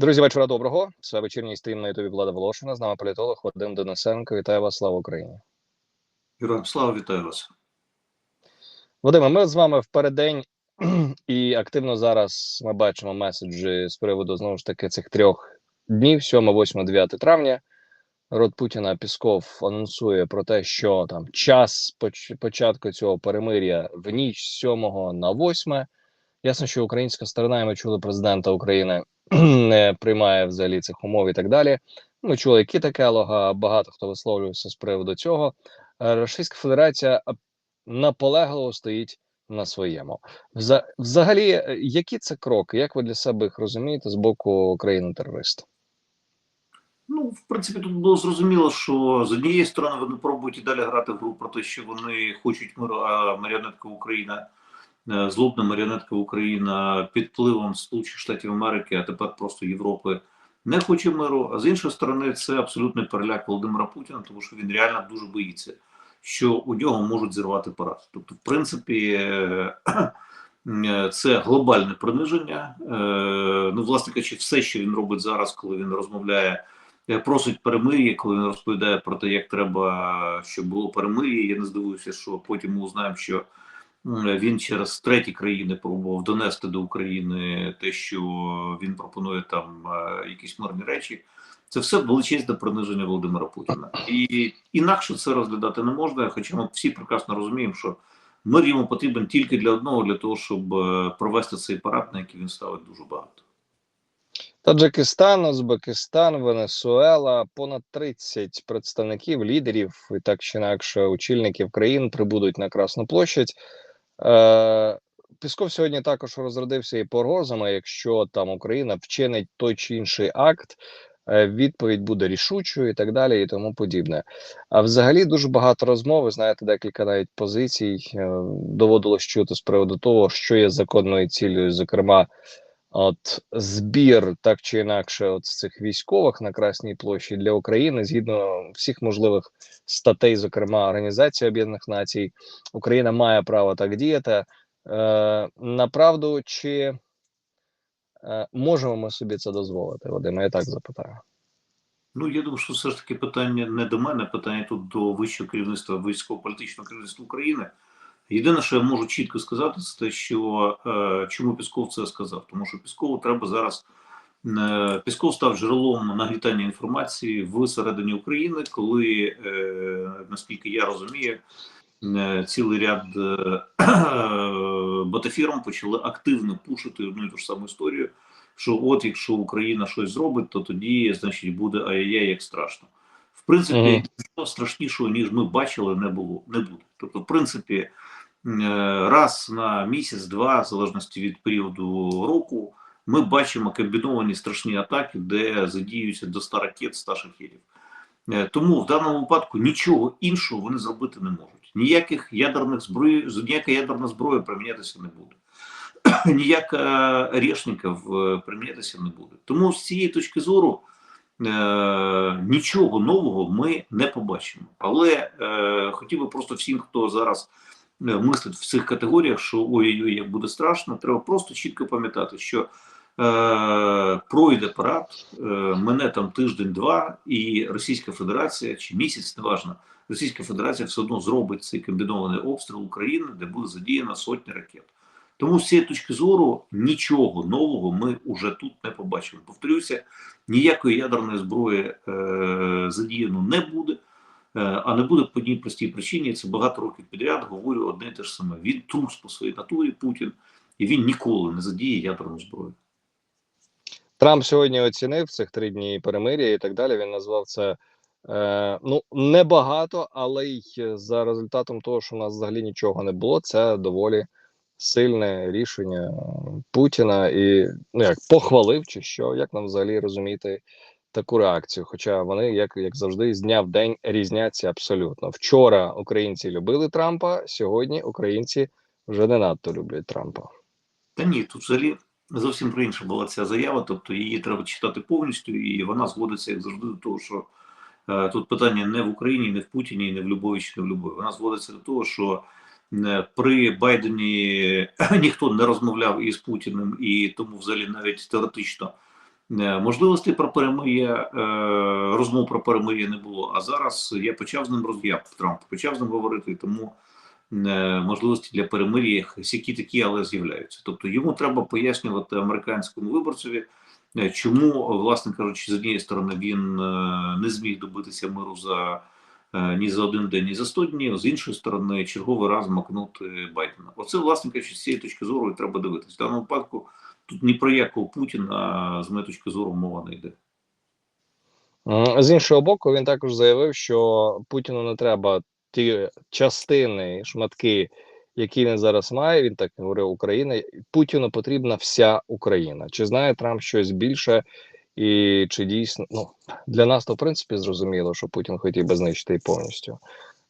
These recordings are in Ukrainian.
Друзі, вечора доброго. Це вечірній стрім на ютубі Влада Волошина. З нами політолог Вадим Денисенко. Вітаю вас, слава Україні. Героям слава вітаю вас. Вадиме, ми з вами в переддень і активно зараз ми бачимо меседжі з приводу знову ж таки цих трьох днів: 7, 8, 9 травня. Род Путіна Пісков анонсує про те, що там час поч- початку цього перемир'я в ніч з 7 на 8. Ясно, що українська сторона, і ми чули президента України, не приймає взагалі цих умов і так далі. Ми чули Кіта Келога, багато хто висловлювався з приводу цього. Е, Російська Федерація наполегливо стоїть на своєму. Вза- Взагалі, е, які це кроки? Як ви для себе їх розумієте з боку країни-терориста? Ну, в принципі, тут було зрозуміло, що з однієї сторони вони пробують і далі грати в гру про те, що вони хочуть миру, а маріонетка Україна, е, злобна маріонетка Україна під впливом Сполучених Штатів Америки, а тепер просто Європи не хоче миру. А з іншої сторони, це абсолютний переляк Володимира Путіна, тому що він реально дуже боїться, що у нього можуть зірвати парад. Тобто, в принципі, е, е, це глобальне приниження. Е, Ну, власне кажучи, все, що він робить зараз, коли він розмовляє. е, Просить перемир'я, коли він розповідає про те, як треба, щоб було перемир'я. Я не здивуюся, що потім ми узнаємо, що він через треті країни пробував донести до України те, що він пропонує там е, якісь мирні речі. Це все величезне приниження Володимира Путіна. І інакше це розглядати не можна. Хоча ми всі прекрасно розуміємо, що мир йому потрібен тільки для одного, для того, щоб е, провести цей парад, на який він ставить дуже багато. Таджикистан, Узбекистан, Венесуела, понад 30 представників, лідерів і так чи інакше очільників країн прибудуть на Красну площадь. Е, Пісков сьогодні також розродився і погрозами. Якщо там Україна вчинить той чи інший акт, е, відповідь буде рішучою і так далі, і тому подібне. А взагалі дуже багато розмов. Знаєте, декілька навіть позицій е, доводилось чути з приводу того, що є законною цілею, зокрема. От збір так чи інакше, от цих військових на Красній площі для України згідно всіх можливих статей, зокрема Організації Об'єднаних Націй, Україна має право так діяти. Е, направду, чи е, можемо ми собі це дозволити? Вадиме, я так запитаю. Ну, я думаю, що все ж таки питання не до мене, питання тут до вищого керівництва військово-політичного керівництва України. Єдине, що я можу чітко сказати, це те, що е, чому Пісков це сказав. Тому що Піскову треба зараз. Е, Пісков став джерелом нагнітання інформації в середині України, коли, е, наскільки я розумію, е, цілий ряд е, ботафірм почали активно пушити одну і ту ж саму історію. Що от якщо Україна щось зробить, то тоді, значить, буде ай-яй, як страшно. В принципі, Мгм. нічого страшнішого, ніж ми бачили, не було, не буде. Тобто, в принципі, раз на місяць-два, в залежності від періоду року, ми бачимо комбіновані страшні атаки, де задіюються до 100 ракет, 100 шахедів. Е, Тому в даному випадку нічого іншого вони зробити не можуть. Ніяких ядерних зброї, ніяка ядерна зброя примінятися не буде. Ніяка решників е, примінятися не буде. Тому з цієї точки зору е, нічого нового ми не побачимо. Але е, хотів би просто всім, хто зараз е, мислить в цих категоріях, що ой-ой, як буде страшно, треба просто чітко пам'ятати, що е, пройде парад, е, мене там тиждень-два, і Російська Федерація чи місяць, неважно, Російська Федерація все одно зробить цей комбінований обстріл України, де буде задіяно сотні ракет. Тому з цієї точки зору нічого нового ми вже тут не побачимо. Повторюся, ніякої ядерної зброї е, задіяно не буде. Е, а не буде по одній простій причині. Це багато років підряд говорю одне і те ж саме. Він трус по своїй натурі Путін, і він ніколи не задіє ядерну зброю. Трамп сьогодні оцінив цих три дні перемир'я і так далі. Він назвав це е, ну небагато, але й за результатом того, що у нас взагалі нічого не було, це доволі сильне рішення Путіна і ну як похвалив, чи що, як нам взагалі розуміти таку реакцію? Хоча вони, як, як завжди, з дня в день різняться абсолютно. Вчора українці любили Трампа, сьогодні українці вже не надто люблять Трампа. Та ні, тут взагалі зовсім про інше була ця заява, тобто її треба читати повністю, і вона зводиться, як завжди, до того, що е, тут питання не в Україні, не в Путіні, не в Любові чи не в Любові. Вона зводиться до того, що е, при Байдені ніхто не розмовляв із Путіним, і тому взагалі навіть теоретично Е, Можливостей про перемир'я, е, розмов про перемир'я не було. А зараз я почав з ним роз... Трамп почав з ним говорити, тому е, можливості для перемир'я всякі такі, але з'являються. Тобто йому треба пояснювати американському виборцеві, чому, власне кажучи, з однієї сторони він не зміг добитися миру за ні за один день, ні за 100 днів, з іншої сторони, черговий раз макнути Байдена. Оце, власне кажучи, з цієї точки зору і треба дивитися. В даному випадку тут ні про якого Путіна, з моєї точки зору, мова не йде. З іншого боку, він також заявив, що Путіну не треба ті частини, шматки, які він зараз має. Він так говорив Україна. Путіну потрібна вся Україна. Чи знає Трамп щось більше? І чи дійсно ну для нас то в принципі зрозуміло, що Путін хотів би знищити повністю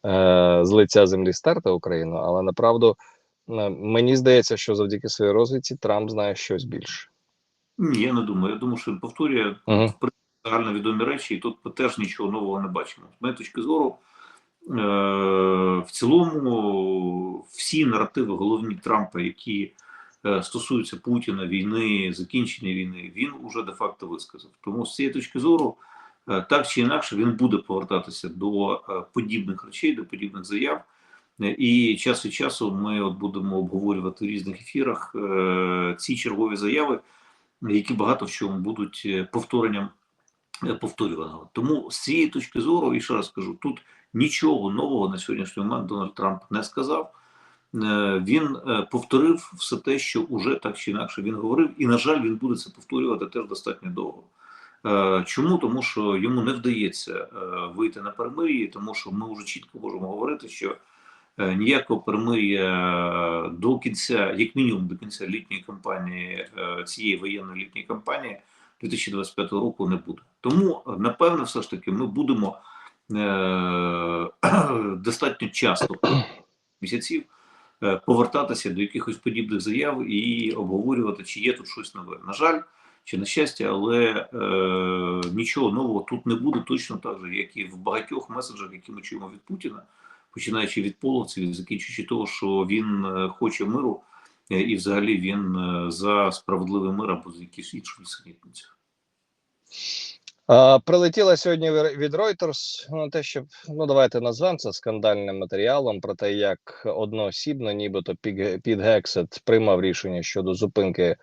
е, з лиця землі стерти Україну, але направду е, мені здається, що завдяки своїй розвідці Трамп знає щось більше. Ні, я не думаю. Я думаю, що він повторює Угу. загальновідомі речі, і тут теж нічого нового не бачимо. З моєї точки зору, е, в цілому, всі наративи головні Трампа, які е, стосуються Путіна, війни, закінчення війни, він уже де-факто висказав. Тому з цієї точки зору, е, так чи інакше, він буде повертатися до е, подібних речей, до подібних заяв. І час від часу ми от будемо обговорювати в різних ефірах е, ці чергові заяви, які багато в чому будуть е, повторенням е, повторюваного. Тому з цієї точки зору, і ще раз кажу, тут нічого нового на сьогоднішній момент Дональд Трамп не сказав. Е, Він повторив все те, що уже так чи інакше він говорив, і на жаль, він буде це повторювати теж достатньо довго. Чому? Тому що йому не вдається вийти на перемир'я, тому що ми вже чітко можемо говорити, що ніякого перемир'я до кінця, як мінімум до кінця літньої кампанії, е, цієї воєнної літньої кампанії 2025 року не буде. Тому, е, напевно, все ж таки, ми будемо е, достатньо часто місяців е, повертатися до якихось подібних заяв і обговорювати, чи є тут щось нове. На жаль, чи на щастя, але е, нічого нового тут не буде точно так же, як і в багатьох меседжах, які ми чуємо від Путіна, починаючи від половців, закінчуючи того, що він е, хоче миру, е, і взагалі він е, за справедливий мир або за якісь інші нісенітниці. Прилетіла сьогодні від Reuters ну, те, що ну давайте назвемо це скандальним матеріалом про те, як одноосібно, нібито Під- Гексет приймав рішення щодо зупинки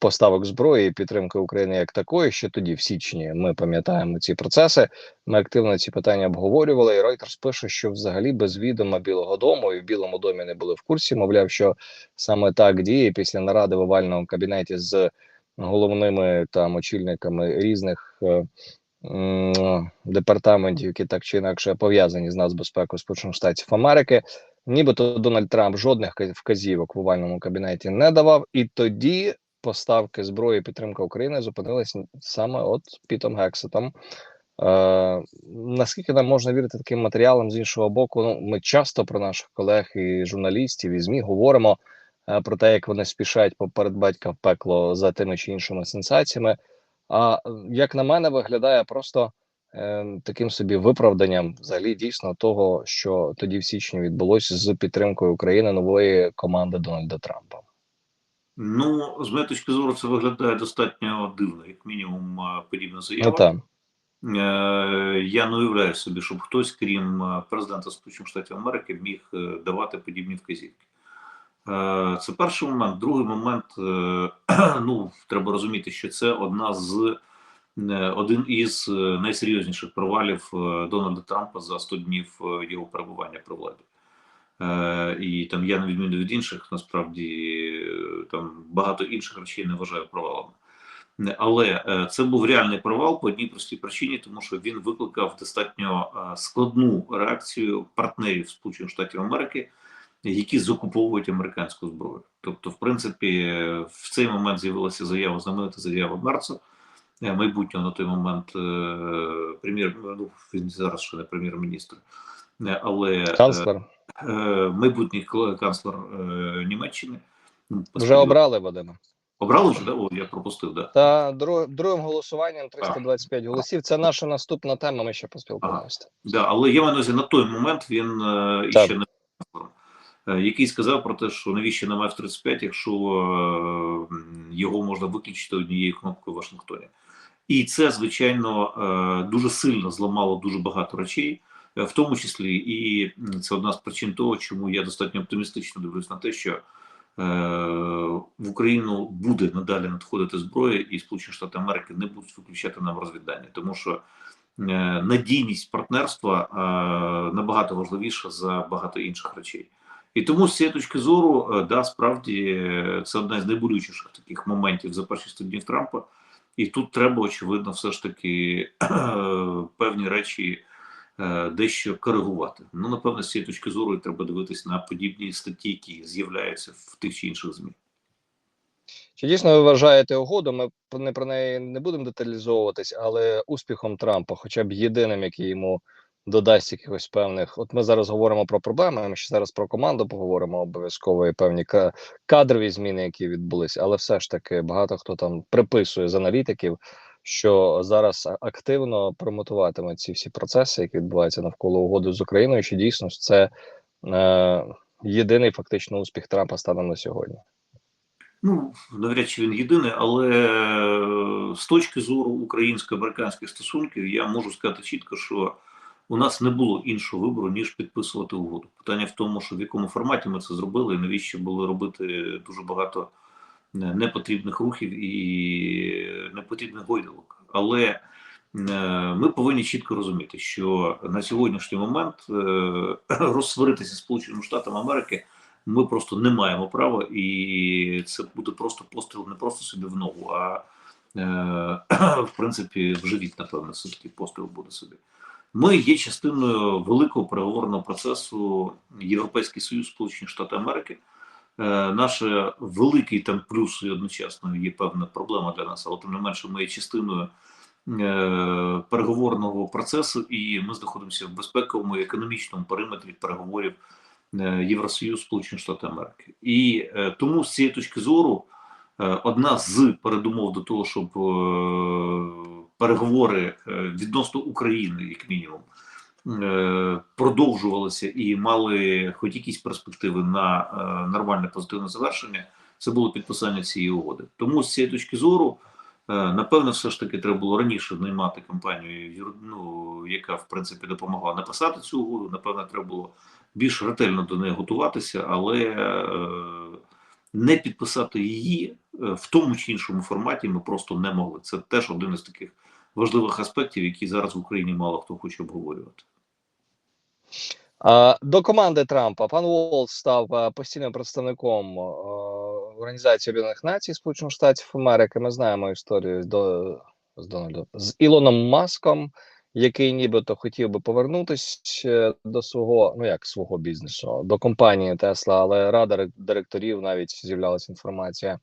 поставок зброї і підтримки України як такої. Ще тоді, в січні, ми пам'ятаємо ці процеси. Ми активно ці питання обговорювали. І Reuters пише, що взагалі без відома Білого Дому і в Білому домі не були в курсі. Мовляв, що саме так діє після наради в овальному кабінеті з головними там очільниками різних е, департаментів, які так чи інакше пов'язані з нацбезпекою Сполучених Штатів Америки. Нібито Дональд Трамп жодних ка- вказівок в овальному кабінеті не давав, і тоді поставки зброї підтримка України зупинились саме от Пітом Гексетом. Е, наскільки нам можна вірити таким матеріалам з іншого боку? Ну, ми часто про наших колег і журналістів і ЗМІ говоримо е, про те, як вони спішать поперед батька в пекло за тими чи іншими сенсаціями. А е, як на мене, виглядає просто е, таким собі виправданням взагалі дійсно того, що тоді в січні відбулося з підтримкою України нової команди Дональда Трампа. Ну, з моєї точки зору, це виглядає достатньо дивно, як мінімум, е, подібна заява. Ну так. Е, Я не уявляю собі, щоб хтось, крім е, президента Сполучених Штатів Америки, міг давати подібні вказівки. Це перший момент. Другий момент, ну, треба розуміти, що це одна з один із найсерйозніших провалів Дональда Трампа за 100 днів його перебування при владі. Е, І там я на відміну від інших, насправді е, там багато інших речей не вважаю провалами. Але е, це був реальний провал по одній простій причині, тому що він викликав достатньо складну реакцію партнерів Сполучених Штатів Америки, які закуповують американську зброю. Тобто, в принципі, в цей момент з'явилася заява, знаменита заява Мерца, майбутнього на той момент прем'єр, ну він зараз ще не прем'єр-міністр, але Канцлер майбутній кл- канцлер е, Німеччини. ну, вже обрали Вадима. Обрали вже, да? О, я пропустив, да. Та друг, другим голосуванням 325 голосів. Це наша наступна тема. Ми ще поспілкуємося. Да, але я маю на увазі, на той момент він е, Так. іще не е, який сказав про те, що навіщо нам F-35, якщо е, його можна виключити однією кнопкою в Вашингтоні. І це, звичайно, е, дуже сильно зламало дуже багато речей, е, в тому числі, і це одна з причин того, чому я достатньо оптимістично дивлюсь на те, що е, в Україну буде надалі надходити зброя, і Сполучені Штати Америки не будуть виключати нам розвіддання, тому що е, надійність партнерства е, набагато важливіша за багато інших речей. І тому з цієї точки зору, е, да, справді е, це одна з найболючіших таких моментів за перші 100 днів Трампа. І тут треба, очевидно, все ж таки певні речі е, дещо коригувати. Ну, напевно, з цієї точки зору треба дивитися на подібні статті, які з'являються в тих чи інших ЗМІ. Чи дійсно ви вважаєте угоду? Ми не про неї не будемо деталізовуватись, але успіхом Трампа, хоча б єдиним, який йому додасть якихось певних. От ми зараз говоримо про проблеми. Ми ще зараз про команду поговоримо обов'язково і певні кадрові зміни, які відбулися. Але все ж таки багато хто там приписує з аналітиків, що зараз активно промотуватиме ці всі процеси, які відбуваються навколо угоди з Україною. Чи дійсно це е, єдиний фактично успіх Трампа станом на сьогодні? Ну, навряд чи він єдиний, але е, з точки зору українсько-американських стосунків я можу сказати чітко, що у нас не було іншого вибору, ніж підписувати угоду. Питання в тому, що в якому форматі ми це зробили, і навіщо було робити дуже багато непотрібних рухів і непотрібних гойдалок. Але е, ми повинні чітко розуміти, що на сьогоднішній момент е, розсваритися Сполученими Штатами Америки ми просто не маємо права, і це буде просто постріл не просто собі в ногу, а е, в принципі в живіт, напевно, все таки постріл буде собі. Ми є частиною великого переговорного процесу Європейський Союз, Сполучені Штати Америки. Е, наш великий там плюс і одночасно є певна проблема для нас, але тим не менше, ми є частиною е, переговорного процесу, і ми знаходимося в безпековому і економічному периметрі переговорів е, Євросоюз, Сполучені Штати Америки. І тому з цієї точки зору одна з передумов до того, щоб переговори відносно України, як мінімум, продовжувалися і мали хоч якісь перспективи на е, нормальне позитивне завершення, це було підписання цієї угоди. Тому з цієї точки зору. е, Напевно, все ж таки треба було раніше наймати компанію, ну, яка в принципі допомогла написати цю угоду. Напевно, треба було більш ретельно до неї готуватися, але е, не підписати її е, в тому чи іншому форматі ми просто не могли. Це теж один із таких важливих аспектів, які зараз в Україні мало хто хоче обговорювати. До команди Трампа пан Волц став е, постійним представником е, Організації Об'єднаних Націй Сполучених Штатів Америки. Ми знаємо історію до, з Дональдом з Ілоном Маском, який нібито хотів би повернутися до свого, ну як свого бізнесу, до компанії Тесла, але рада ре- директорів навіть з'являлася інформація.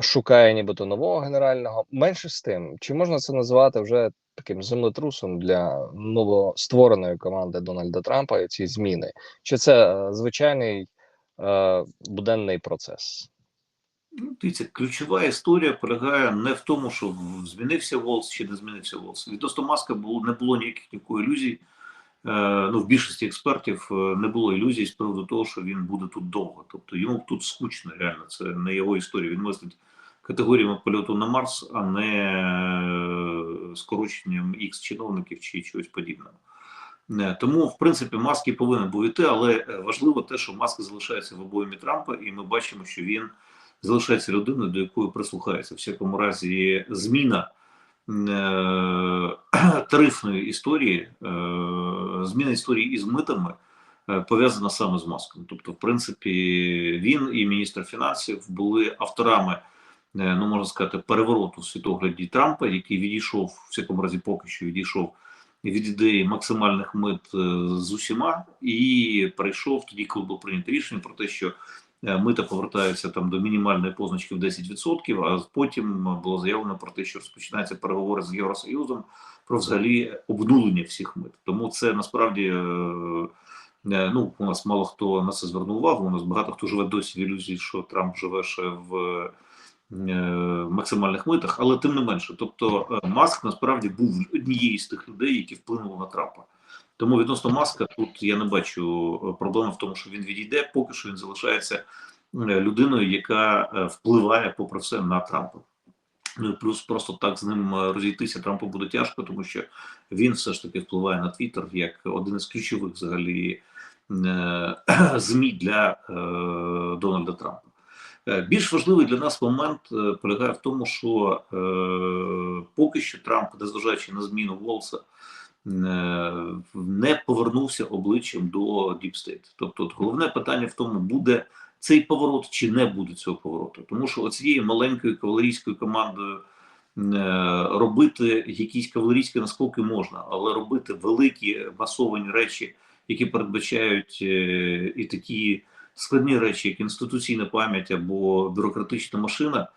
Шукає нібито нового генерального. Менше з тим, чи можна це назвати вже таким землетрусом для новоствореної команди Дональда Трампа ці зміни? Чи це е, звичайний е, буденний процес? Ну, дивіться, ключова історія полягає не в тому, що змінився Волс чи не змінився Волс. Відносно Маска було не було ніяких нікої ілюзій. Е, ну, в більшості експертів е, не було ілюзій з приводу того, що він буде тут довго. Тобто йому тут скучно, реально. Це не його історія. Він мислить категоріями польоту на Марс, а не е, скороченням ікс чиновників чи чогось подібного. Не, Тому, в принципі, маски повинен був іти, але е, важливо те, що маска залишається в обоймі Трампа, і ми бачимо, що він залишається людиною, до якої прислухається. В всякому разі, зміна е, тарифної історії, е, зміна історії із митами е, пов'язана саме з маском. Тобто, в принципі, він і міністр фінансів були авторами, е, ну можна сказати, перевороту в світогляді Трампа, який відійшов в всякому разі, поки що відійшов від ідеї максимальних мит е, з усіма, і прийшов тоді, коли було прийнято рішення про те, що е, мита повертаються там до мінімальної позначки в 10%, а потім було заявлено про те, що розпочинаються переговори з Євросоюзом про взагалі обнулення всіх мит. Тому це насправді. е, е, Ну, у нас мало хто на це звернув увагу. У нас багато хто живе досі в ілюзії, що Трамп живе ще в е, максимальних митах, але тим не менше. Тобто, е, Маск насправді був однією з тих людей, які вплинули на Трампа. Тому відносно Маска тут я не бачу е, проблеми в тому, що він відійде, поки що він залишається людиною, яка е, впливає попри все на Трампа. Ну і плюс просто так з ним е, розійтися Трампу буде тяжко, тому що він все ж таки впливає на Твіттер як один із ключових взагалі е, змі для е, Дональда Трампа. Е, Більш важливий для нас момент е, полягає в тому, що е, поки що Трамп, незважаючи на зміну Волса, е, не повернувся обличчям до State. Тобто, головне питання в тому, буде цей поворот чи не буде цього повороту. Тому що оцією маленькою кавалерійською командою робити якісь кавалерійські наскоки можна, але робити великі масовані речі, які передбачають і такі складні речі, як інституційна пам'ять або бюрократична машина,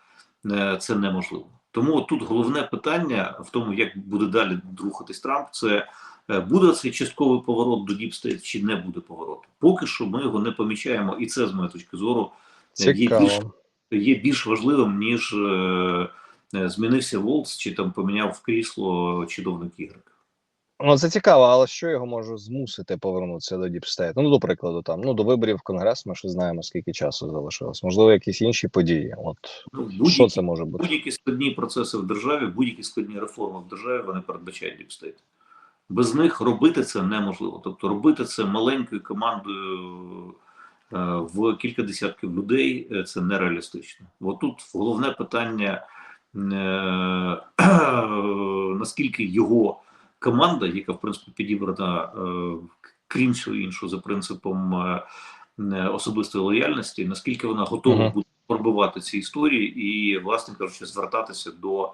е, це неможливо. Тому тут головне питання в тому, як буде далі рухатись Трамп, це е, буде цей частковий поворот до State чи не буде повороту. Поки що ми його не помічаємо, і це з моєї точки зору є більш, є більш важливим, ніж е, змінився Волц, чи там поміняв крісло чиновник Ігрек. Ну, це цікаво, але що його може змусити повернутися до State? Ну, до прикладу, там ну до виборів в Конгрес, ми ще знаємо, скільки часу залишилось. Можливо, якісь інші події. От Ну, що це може бути? будь-які складні процеси в державі, будь-які складні реформи в державі вони передбачають State. Без них робити це неможливо. Тобто робити це маленькою командою е, в кілька десятків людей е, це нереалістично. От тут головне питання, е, наскільки його команда, яка в принципі підібрана, е, крім всього іншого, за принципом е, е, особистої лояльності, наскільки вона готова Мгм. буде пробивати ці історії і, власне кажучи, звертатися до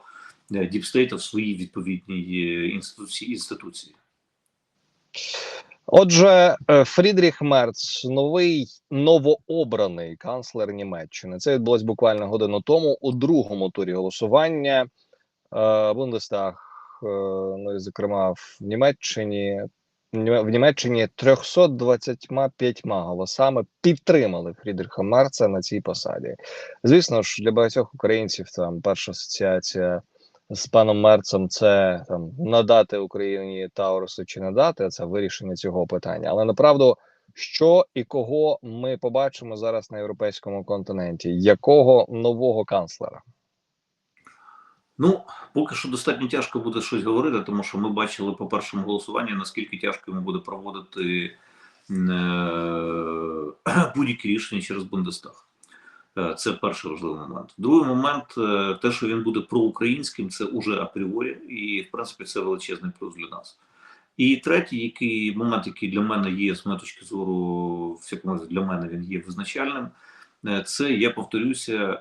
діпстейта в своїй відповідній інституції інституції. Отже, Фрідріх Мерц, новий новообраний канцлер Німеччини. Це відбулось буквально годину тому у другому турі голосування. Бундестаг, ну і зокрема в Німеччині. В Німеччині 325 голосами підтримали Фрідріха Мерца на цій посаді. Звісно ж, для багатьох українців там перша асоціація з паном Мерцем це там надати Україні Таурусу чи не дати це вирішення цього питання. Але направду, що і кого ми побачимо зараз на європейському континенті? Якого нового канцлера? Ну, поки що достатньо тяжко буде щось говорити, тому що ми бачили по першому голосуванні, наскільки тяжко йому буде проводити е, будь-які рішення через Бундестаг. Е, Це перший важливий момент. Другий момент, е, те, що він буде проукраїнським, це уже апріорі, і в принципі це величезний плюс для нас. І третій, який момент, який для мене є, з моєї точки зору, в всякому разі для мене він є визначальним. Е, Це я повторюся, е,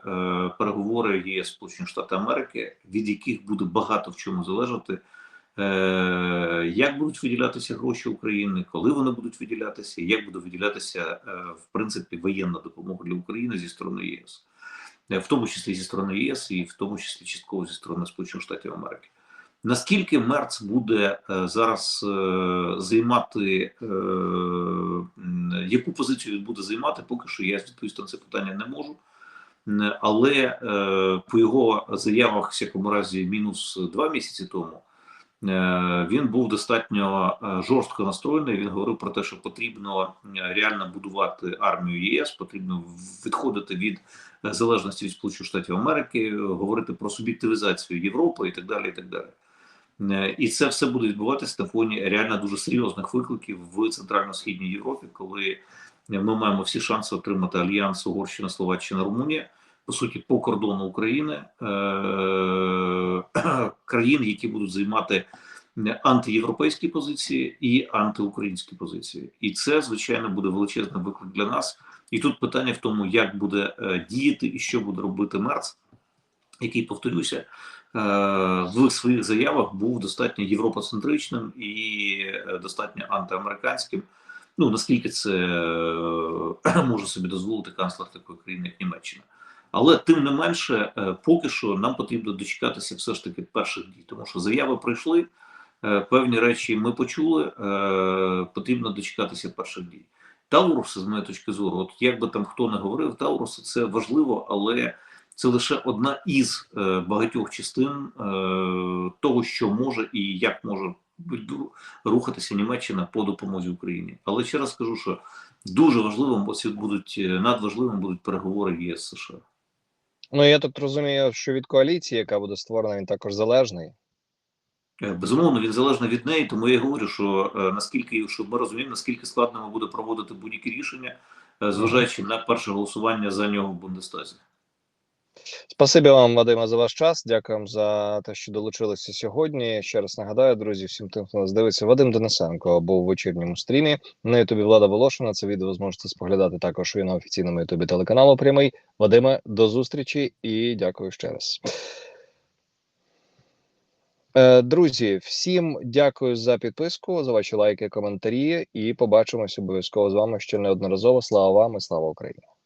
переговори ЄС Сполучені Штати Америки, від яких буде багато в чому залежати, е, як будуть виділятися гроші України, коли вони будуть виділятися, як буде виділятися в принципі воєнна допомога для України зі сторони ЄС, в тому числі зі сторони ЄС і в тому числі частково зі сторони Сполучених Штатів Америки. Наскільки Мерц буде е, зараз е, займати, е, яку позицію він буде займати, поки що я відповісти на це питання не можу. Але по його заявах, всякому разі, мінус два місяці тому, він був достатньо жорстко настроєний. Він говорив про те, що потрібно реально будувати армію ЄС, потрібно відходити від залежності від Сполучених Штатів Америки, говорити про суб'єктивізацію Європи і так далі. І так далі. Е, І це все буде відбуватися на фоні реально дуже серйозних викликів в центрально-східній Європі, коли ми маємо всі шанси отримати альянс Угорщина, Словаччина, Румунія, по суті, по кордону України е- країн, які будуть займати антиєвропейські позиції і антиукраїнські позиції. І це, звичайно, буде величезний виклик для нас. І тут питання в тому, як буде е, діяти і що буде робити Мерц, який повторюся. Е, В своїх заявах був достатньо європоцентричним і е, достатньо антиамериканським. Ну наскільки це е, може собі дозволити канцлер такої країни, як Німеччина. Але тим не менше, поки що нам потрібно дочекатися все ж таки перших дій, тому що заяви прийшли, певні речі ми почули. Потрібно дочекатися перших дій. Тауруси, з моєї точки зору, от як би там хто не говорив, Тауруси це важливо, але це лише одна із е, багатьох частин е, того, що може і як може рухатися Німеччина по допомозі Україні. Але ще раз скажу, що дуже важливим будуть е, надважливим будуть переговори ЄС США. Ну я тут розумію, що від коаліції, яка буде створена, він також залежний. Безумовно, він залежний від неї, тому я й говорю, що наскільки щоб ми розуміємо, наскільки складними буде проводити будь-які рішення, зважаючи на перше голосування за нього в Бундестазі. Спасибі вам, Вадиме, за ваш час. Дякуємо за те, що долучилися сьогодні. Ще раз нагадаю, друзі, всім тим, хто нас дивиться, Вадим Денисенко був у вечірньому стрімі. На Ютубі Влада Волошина. Це відео зможете споглядати також і на офіційному Ютубі телеканалу Прямий. Вадиме, до зустрічі і дякую ще раз. Е, Друзі, всім дякую за підписку, за ваші лайки, коментарі, і побачимось обов'язково з вами ще неодноразово. Слава вам і слава Україні!